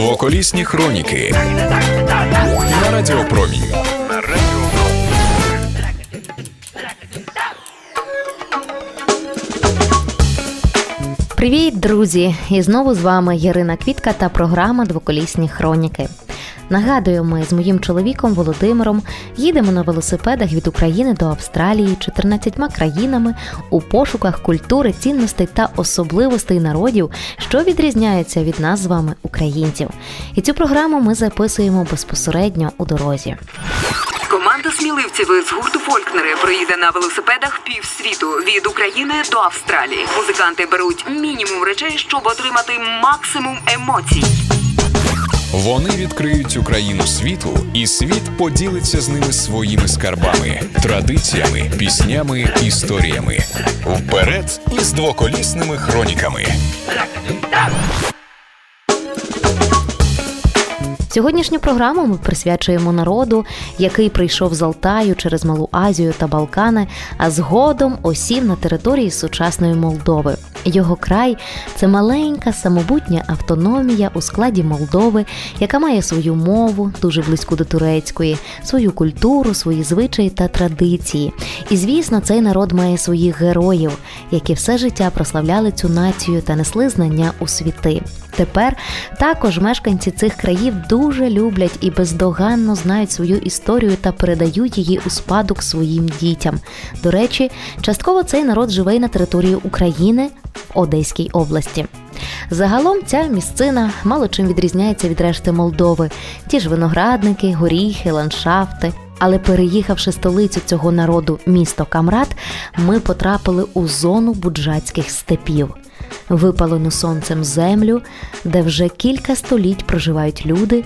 Двоколісні хроніки на Радіопромінь. Привіт, друзі! І знову з вами Ярина Квітка та програма Двоколісні хроніки. Нагадую, ми з моїм чоловіком Володимиром їдемо на велосипедах від України до Австралії 14 країнами у пошуках культури, цінностей та особливостей народів, що відрізняються від нас з вами, українців. І цю програму ми записуємо безпосередньо у дорозі. Команда сміливців з гурту Фолькнери проїде на велосипедах півсвіту від України до Австралії. Музиканти беруть мінімум речей, щоб отримати максимум емоцій. Вони відкриють Україну світу, і світ поділиться з ними своїми скарбами, традиціями, піснями, історіями. Вперед із двоколісними хроніками. Сьогоднішню програму ми присвячуємо народу, який прийшов з Алтаю через Малу Азію та Балкани, а згодом осів на території сучасної Молдови. Його край це маленька самобутня автономія у складі Молдови, яка має свою мову, дуже близьку до турецької, свою культуру, свої звичаї та традиції. І звісно, цей народ має своїх героїв, які все життя прославляли цю націю та несли знання у світи. Тепер також мешканці цих країв дуже люблять і бездоганно знають свою історію та передають її у спадок своїм дітям. До речі, частково цей народ живе на території України в Одеській області. Загалом ця місцина мало чим відрізняється від решти Молдови: ті ж виноградники, горіхи, ландшафти. Але переїхавши столицю цього народу, місто Камрат, ми потрапили у зону буджацьких степів, випалену сонцем землю, де вже кілька століть проживають люди,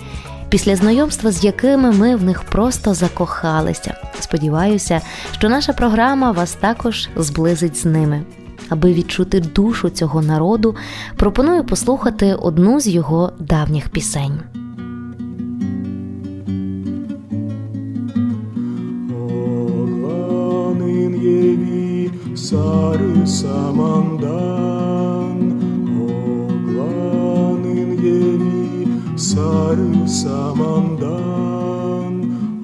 після знайомства з якими ми в них просто закохалися. Сподіваюся, що наша програма вас також зблизить з ними. Аби відчути душу цього народу, пропоную послухати одну з його давніх пісень. Sarı samandan Oğlanın evi sarı samandan.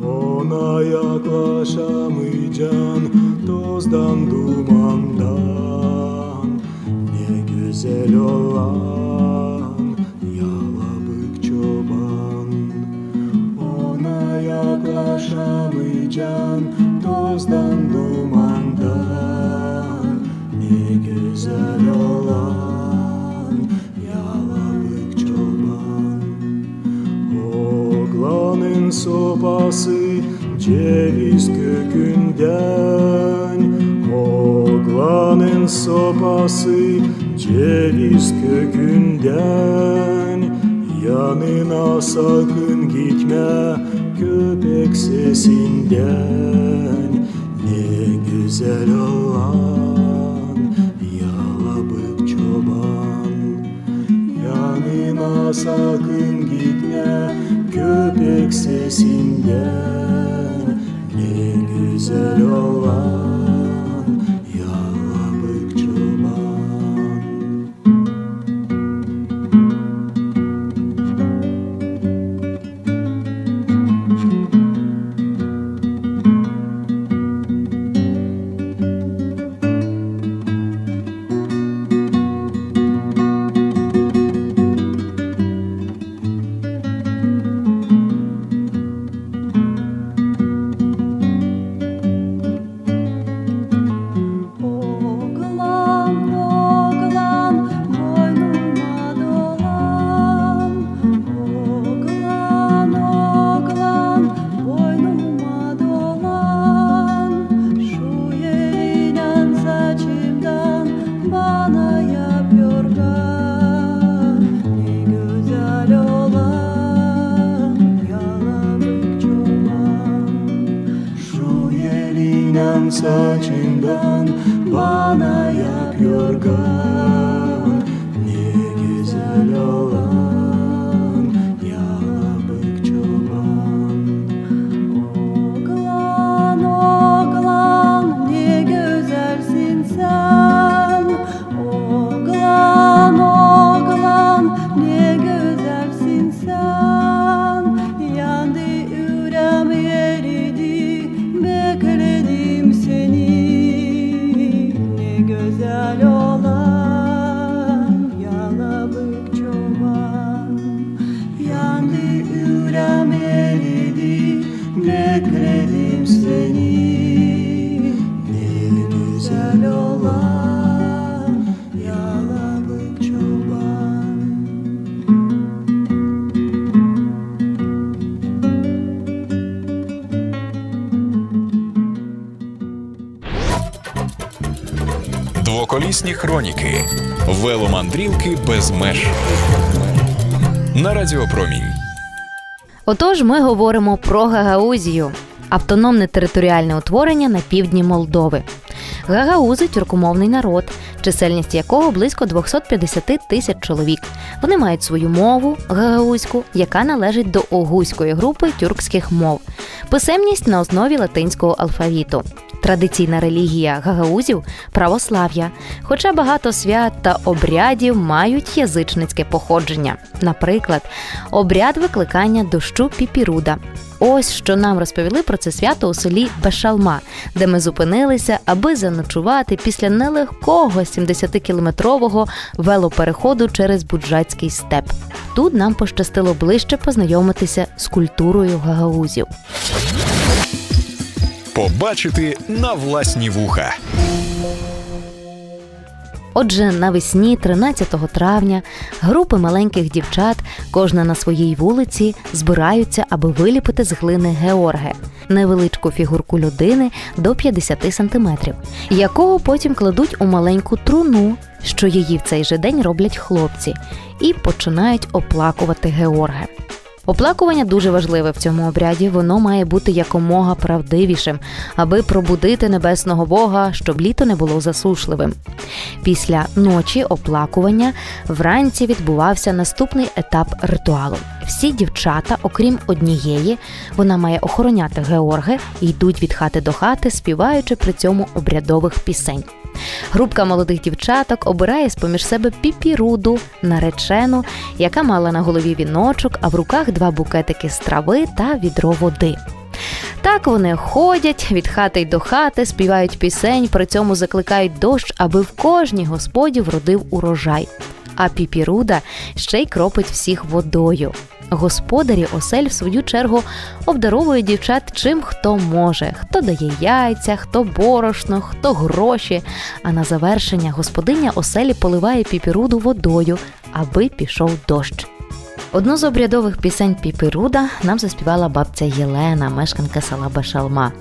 Ona yaklaşamayacaksın tozdan dumandan. Ne güzel olan yalabık çoban. Ona yaklaşamayacaksın sopası ceviz kökünden. Oğlanın sopası ceviz kökünden. Yanına sakın gitme köpek sesinden. Ne güzel olan yalabık çoban. Yanına sakın gitme köpek sesinden Ne güzel olan хроніки. Веломандрівки без меж. На Радіопромінь. Отож, ми говоримо про Гагаузію, автономне територіальне утворення на півдні Молдови. Гагаузи тюркомовний народ, чисельність якого близько 250 тисяч чоловік. Вони мають свою мову гагаузьку, яка належить до огузької групи тюркських мов, писемність на основі латинського алфавіту. Традиційна релігія гагаузів православ'я, хоча багато свят та обрядів мають язичницьке походження. Наприклад, обряд викликання дощу піпіруда. Ось що нам розповіли про це свято у селі Бешалма, де ми зупинилися, аби заночувати після нелегкого 70-кілометрового велопереходу через Буджацький степ. Тут нам пощастило ближче познайомитися з культурою гагаузів. Побачити на власні вуха. Отже, навесні, 13 травня, групи маленьких дівчат, кожна на своїй вулиці, збираються, аби виліпити з глини Георге, невеличку фігурку людини до 50 сантиметрів, якого потім кладуть у маленьку труну, що її в цей же день роблять хлопці, і починають оплакувати Георге. Оплакування дуже важливе в цьому обряді. Воно має бути якомога правдивішим, аби пробудити небесного Бога, щоб літо не було засушливим. Після ночі оплакування вранці відбувався наступний етап ритуалу. Всі дівчата, окрім однієї, вона має охороняти Георги, йдуть від хати до хати, співаючи при цьому обрядових пісень. Групка молодих дівчаток обирає з-поміж себе піпіруду, наречену, яка мала на голові віночок, а в руках два букетики з трави та відро води. Так вони ходять від хати й до хати, співають пісень, при цьому закликають дощ, аби в кожній господі вродив урожай. А піпіруда ще й кропить всіх водою. Господарі осель, в свою чергу, обдаровують дівчат чим хто може: хто дає яйця, хто борошно, хто гроші. А на завершення господиня оселі поливає піпіруду водою, аби пішов дощ. Одну з обрядових пісень Піпіруда нам заспівала бабця Єлена, мешканка села Башалма,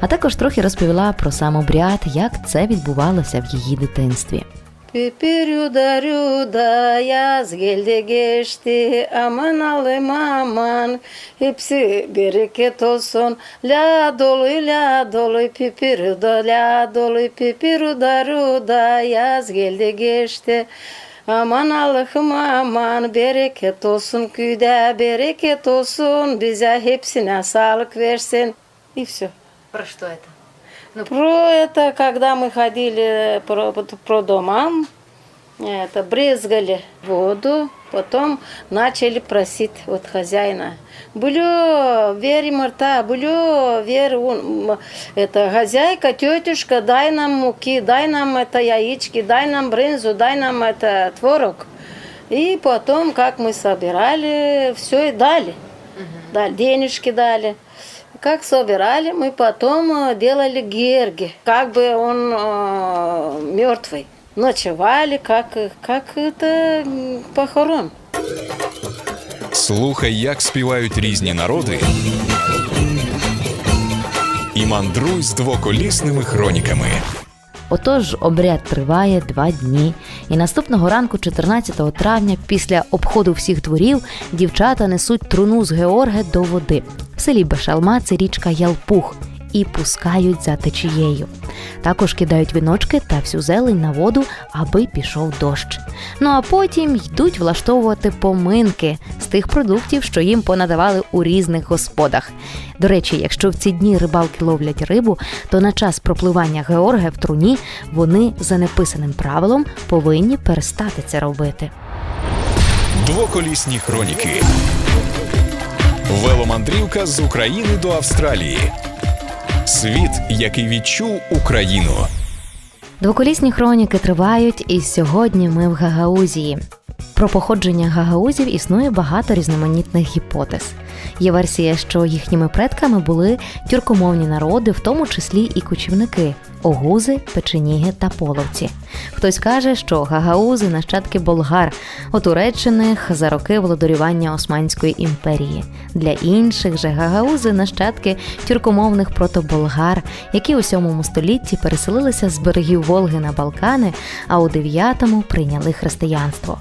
а також трохи розповіла про сам обряд, як це відбувалося в її дитинстві. Pipirüda rüda yaz geldi geçti aman alim aman hepsi bereket olsun la dolu la dolu pipirüda la dolu pipirüda rüda yaz geldi geçti Aman Allah'ım aman bereket olsun küde bereket olsun bize hepsine sağlık versin. И все. Про що це? Про это, когда мы ходили про, про домам, это, брызгали воду, потом начали просить от хозяина. Булё, вери марта, булё, вер, ун- м, это хозяйка, тетюшка, дай нам муки, дай нам это яички, дай нам брынзу, дай нам это творог. И потом, как мы собирали, все и дали. Дали, денежки дали. Как собирали, мы потом э, делали герги, как бы он мертвый. Ночевали, как, как это м, похорон. Слухай, як співають різні народи. І мандруй з двоколісними хроніками. Отож, обряд триває два дні, і наступного ранку, 14 травня, після обходу всіх дворів, дівчата несуть труну з Георге до води. В селі Бешалма це річка Ялпух. І пускають за течією. Також кидають віночки та всю зелень на воду, аби пішов дощ. Ну а потім йдуть влаштовувати поминки з тих продуктів, що їм понадавали у різних господах. До речі, якщо в ці дні рибалки ловлять рибу, то на час пропливання Георге в труні вони за неписаним правилом повинні перестати це робити. Двоколісні хроніки. Веломандрівка з України до Австралії. Світ, який відчув Україну. Двоколісні хроніки тривають, і сьогодні ми в Гагаузії. Про походження гагаузів існує багато різноманітних гіпотез. Є версія, що їхніми предками були тюркомовні народи, в тому числі і кочівники огузи, печеніги та половці. Хтось каже, що гагаузи нащадки болгар, отуречених за роки володарювання Османської імперії. Для інших же гагаузи нащадки тюркомовних протоболгар, які у 7 столітті переселилися з берегів Волги на Балкани, а у 9-му прийняли християнство.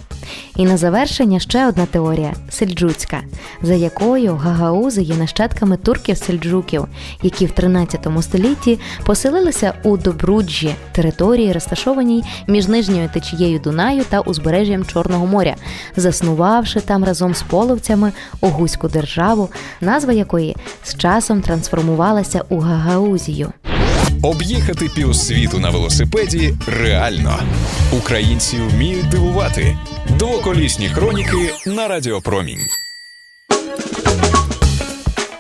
І на завершення ще одна теорія сельджуцька, за якою гагаузи є нащадками турків-сельджуків, які в 13 столітті поселилися у Добруджі, території, розташованій між нижньою течією Дунаю та узбережжям Чорного моря, заснувавши там разом з половцями Огузьку державу, назва якої з часом трансформувалася у Гагаузію. Об'їхати півсвіту на велосипеді реально. Українці вміють дивувати. Двоколісні хроніки на Радіопромінь.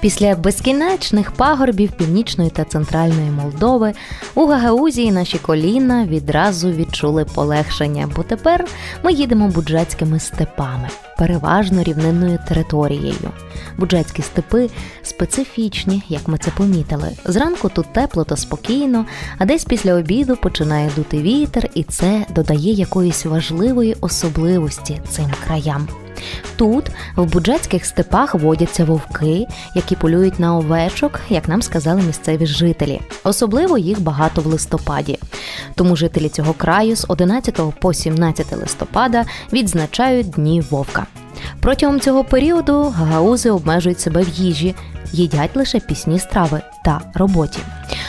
Після безкінечних пагорбів північної та центральної Молдови у Гагаузії наші коліна відразу відчули полегшення, бо тепер ми їдемо буджацькими степами, переважно рівнинною територією. Буджацькі степи специфічні, як ми це помітили. Зранку тут тепло та спокійно, а десь після обіду починає дути вітер, і це додає якоїсь важливої особливості цим краям. Тут, в буджацьких степах, водяться вовки, які полюють на овечок, як нам сказали місцеві жителі. Особливо їх багато в листопаді. Тому жителі цього краю з 11 по 17 листопада відзначають дні вовка. Протягом цього періоду гагаузи обмежують себе в їжі, їдять лише пісні страви та роботі.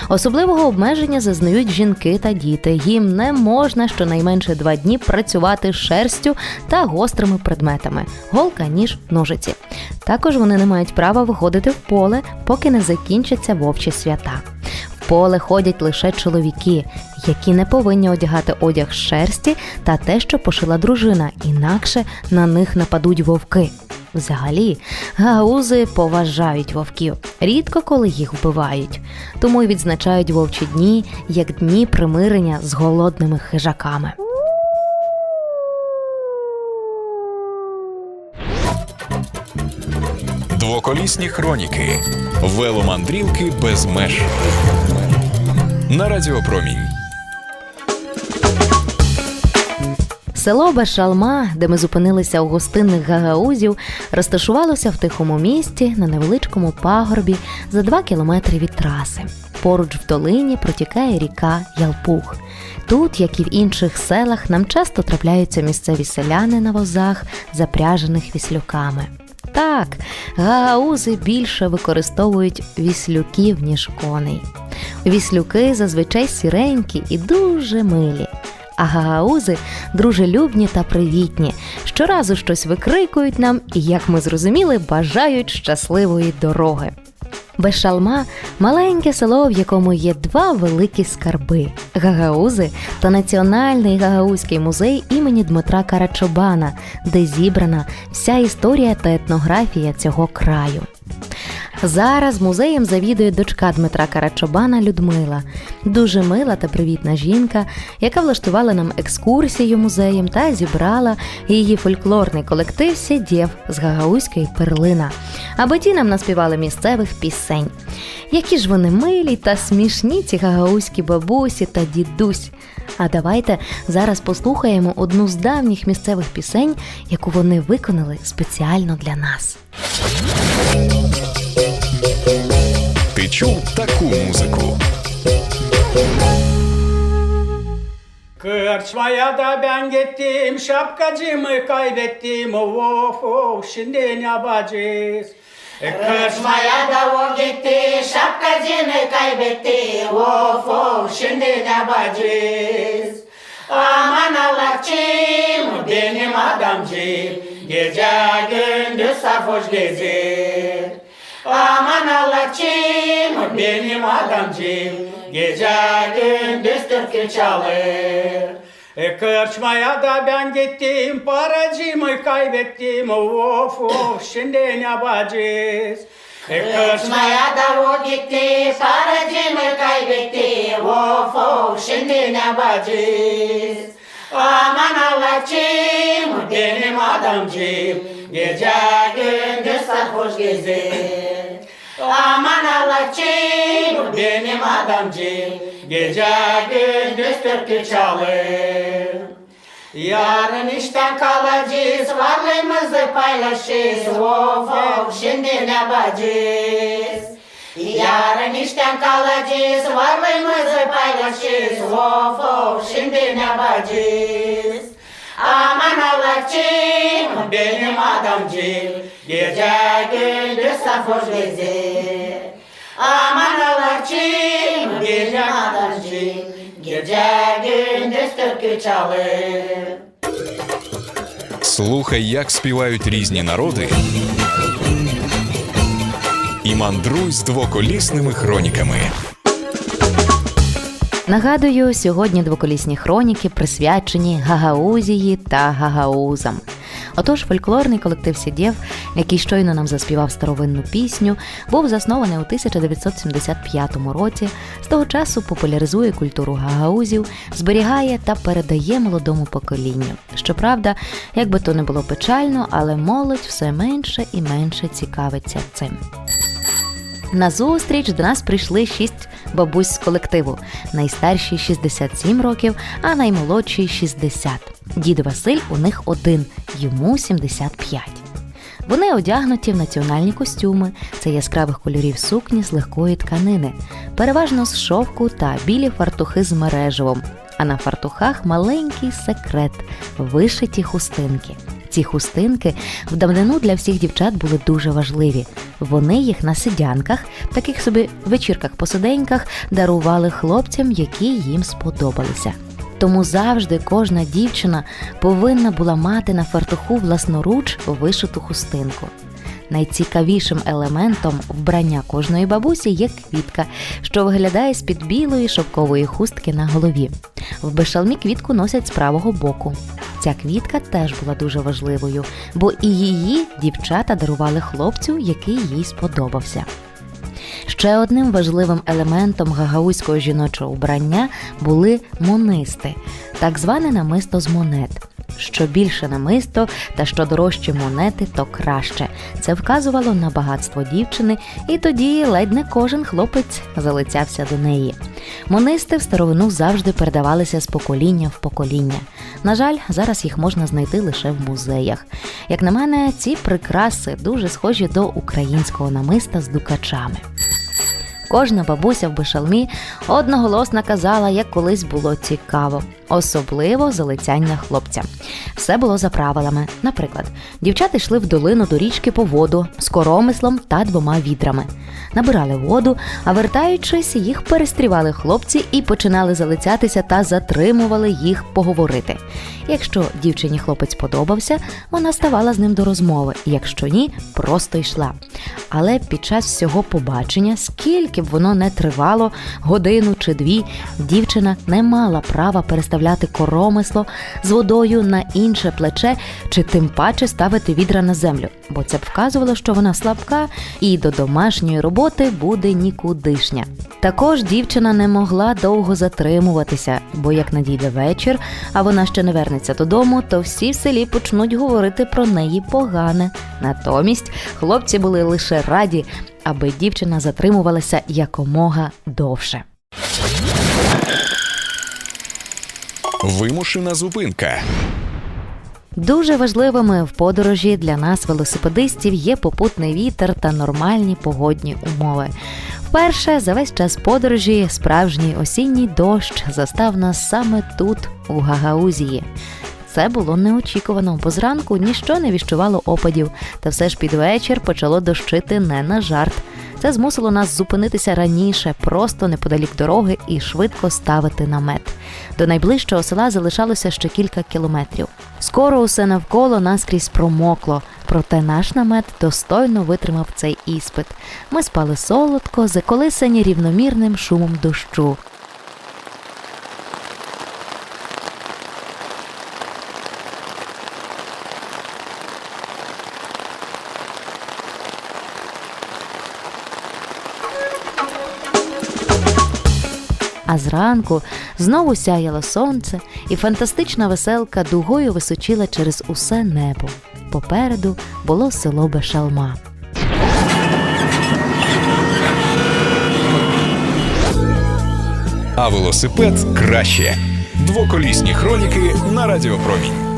Особливого обмеження зазнають жінки та діти. Їм не можна щонайменше два дні працювати шерстю та гострими предметами голка, ніж, ножиці. Також вони не мають права виходити в поле, поки не закінчаться вовчі свята. В поле ходять лише чоловіки, які не повинні одягати одяг шерсті та те, що пошила дружина, інакше на них нападуть вовки. Взагалі, гаузи поважають вовків, рідко коли їх вбивають, тому й відзначають вовчі дні як дні примирення з голодними хижаками. Двоколісні хроніки. Веломандрівки без меж. На Радіопромінь. Село Бешалма, де ми зупинилися у гостинних гагаузів, розташувалося в тихому місті на невеличкому пагорбі за два кілометри від траси. Поруч в долині протікає ріка Ялпух. Тут, як і в інших селах, нам часто трапляються місцеві селяни на возах, запряжених віслюками. Так, гагаузи більше використовують віслюків, ніж коней. Віслюки зазвичай сіренькі і дуже милі. А гагаузи дружелюбні та привітні. Щоразу щось викрикують нам і, як ми зрозуміли, бажають щасливої дороги. Бешалма маленьке село, в якому є два великі скарби: Гагаузи та Національний гагаузький музей імені Дмитра Карачобана, де зібрана вся історія та етнографія цього краю. Зараз музеєм завідує дочка Дмитра Карачобана Людмила, дуже мила та привітна жінка, яка влаштувала нам екскурсію музеєм та зібрала її фольклорний колектив Сєдєв з гагаузької перлина, аби ті нам наспівали місцевих пісень. Які ж вони милі та смішні, ці гагаузькі бабусі та дідусь. А давайте зараз послухаємо одну з давніх місцевих пісень, яку вони виконали спеціально для нас. Ти чув таку музику? Kırçmaya da ben gittim, şapkacımı kaybettim. Of of şimdi ne yapacağız? E, Kırçmaya da o gitti, şapkacını kaybetti. Of of şimdi ne yapacağız? Aman Allah'cığım, benim adamcığım. Gece gündüz sarhoş gezer. Aman Allah'cığım, benim adamcığım. Gece gündüz türkü çalır. E kırçmaya da ben gittim, paracımı kaybettim. Of of, şimdi ne yapacağız? Kız maya da o gitti, paracımı kaybetti. Of of şimdi ne yapacağız? Aman Allah'cığım benim adamcığım. Gece gündüz sarhoş gezer Aman Allah'cığım benim adamcığım. Gece gündüz türkü çalır Yarın işten kalacağız, varlığımızı paylaşırız. Of of şimdi ne yapacağız? Yarın işten kalacağız, varlığımızı paylaşırız. Of of şimdi ne yapacağız? Aman Allah'cığım, benim adamcığım, gece gündüz sarhoş gezer. Aman Allah'cığım, benim adamcığım, gece gündüz türkü çalır. Слухай, як співають різні народи. І мандруй з двоколісними хроніками. Нагадую, сьогодні двоколісні хроніки присвячені Гагаузії та Гагаузам. Отож, фольклорний колектив Сідєв, який щойно нам заспівав старовинну пісню, був заснований у 1975 році. З того часу популяризує культуру гагаузів, зберігає та передає молодому поколінню. Щоправда, як би то не було печально, але молодь все менше і менше цікавиться цим. На зустріч до нас прийшли шість бабусь з колективу. Найстаршій 67 років, а наймолодшій 60. Дід Василь у них один, йому 75. Вони одягнуті в національні костюми, це яскравих кольорів сукні з легкої тканини, переважно з шовку та білі фартухи з мереживом. А на фартухах маленький секрет вишиті хустинки. Ці хустинки в давнину для всіх дівчат були дуже важливі. Вони їх на сидянках, таких собі вечірках-посиденьках, дарували хлопцям, які їм сподобалися. Тому завжди кожна дівчина повинна була мати на фартуху власноруч вишиту хустинку. Найцікавішим елементом вбрання кожної бабусі є квітка, що виглядає з-під білої шовкової хустки на голові. В бешалмі квітку носять з правого боку. Ця квітка теж була дуже важливою, бо і її дівчата дарували хлопцю, який їй сподобався. Ще одним важливим елементом гагаузького жіночого вбрання були монисти, так зване намисто з монет. Що більше намисто та що дорожчі монети, то краще. Це вказувало на багатство дівчини, і тоді ледь не кожен хлопець залицявся до неї. Монисти в старовину завжди передавалися з покоління в покоління. На жаль, зараз їх можна знайти лише в музеях. Як на мене, ці прикраси дуже схожі до українського намиста з дукачами. Кожна бабуся в Бешалмі одноголосно казала, як колись було цікаво, особливо залицяння хлопця. Все було за правилами. Наприклад, дівчата йшли в долину до річки по воду з коромислом та двома відрами. Набирали воду, а вертаючись, їх перестрівали хлопці і починали залицятися та затримували їх поговорити. Якщо дівчині хлопець подобався, вона ставала з ним до розмови, якщо ні, просто йшла. Але під час всього побачення, скільки б воно не тривало, годину чи дві, дівчина не мала права переставляти коромисло з водою на інше плече, чи тим паче ставити відра на землю, бо це б вказувало, що вона слабка і до домашньої роботи буде нікудишня. Також дівчина не могла довго затримуватися, бо як надійде вечір, а вона ще не вернеться додому, то всі в селі почнуть говорити про неї погане. Натомість хлопці були лише раді, аби дівчина затримувалася якомога довше. Вимушена зупинка. Дуже важливими в подорожі для нас, велосипедистів, є попутний вітер та нормальні погодні умови. Вперше за весь час подорожі справжній осінній дощ застав нас саме тут, у Гагаузії. Це було неочікувано, бо зранку ніщо не віщувало опадів, та все ж під вечір почало дощити не на жарт. Це змусило нас зупинитися раніше, просто неподалік дороги і швидко ставити намет. До найближчого села залишалося ще кілька кілометрів. Скоро усе навколо наскрізь промокло, проте наш намет достойно витримав цей іспит. Ми спали солодко, заколисані рівномірним шумом дощу. Зранку знову сяяло сонце, і фантастична веселка дугою височила через усе небо. Попереду було село Бешалма. А велосипед краще. Двоколісні хроніки на Радіопромінь.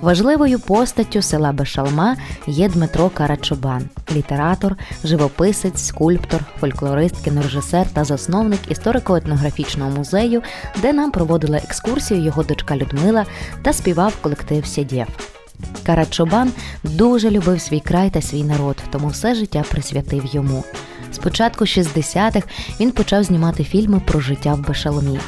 Важливою постаттю села Бешалма є Дмитро Карачобан, літератор, живописець, скульптор, фольклорист, кінорежисер та засновник історико-етнографічного музею, де нам проводила екскурсію його дочка Людмила та співав колектив Сєдєв. Карачобан дуже любив свій край та свій народ, тому все життя присвятив йому. З початку 60-х він почав знімати фільми про життя в Бешаломі.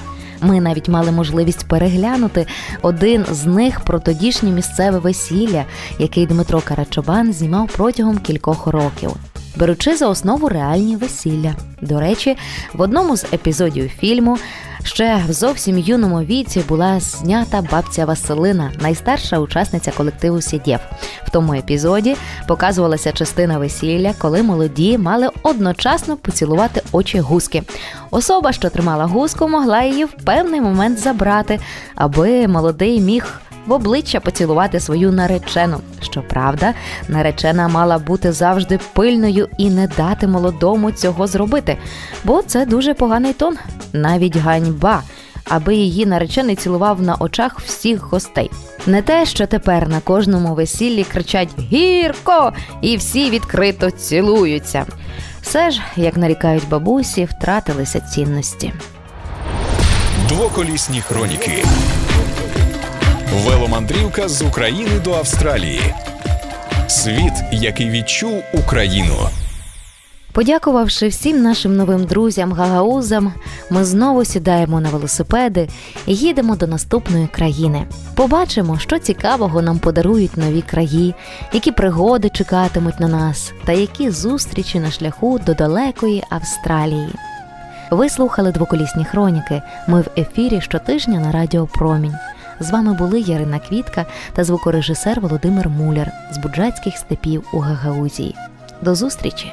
Ми навіть мали можливість переглянути один з них про тодішнє місцеве весілля, який Дмитро Карачобан знімав протягом кількох років, беручи за основу реальні весілля. До речі, в одному з епізодів фільму ще в зовсім юному віці була знята бабця Василина, найстарша учасниця колективу Сідєв. В тому епізоді показувалася частина весілля, коли молоді мали одночасно поцілувати очі гуски. Особа, що тримала гуску, могла її в певний момент забрати, аби молодий міг в обличчя поцілувати свою наречену. Щоправда, наречена мала бути завжди пильною і не дати молодому цього зробити, бо це дуже поганий тон, навіть ганьба. Аби її наречений цілував на очах всіх гостей. Не те, що тепер на кожному весіллі кричать гірко, і всі відкрито цілуються. Все ж, як нарікають бабусі, втратилися цінності. Двоколісні хроніки. Веломандрівка з України до Австралії. Світ, який відчув Україну. Подякувавши всім нашим новим друзям гагаузам, ми знову сідаємо на велосипеди і їдемо до наступної країни. Побачимо, що цікавого нам подарують нові краї, які пригоди чекатимуть на нас, та які зустрічі на шляху до далекої Австралії. Ви слухали двоколісні хроніки. Ми в ефірі щотижня на Радіо Промінь. З вами були Ярина Квітка та звукорежисер Володимир Муляр з Буджацьких степів у Гагаузії. До зустрічі!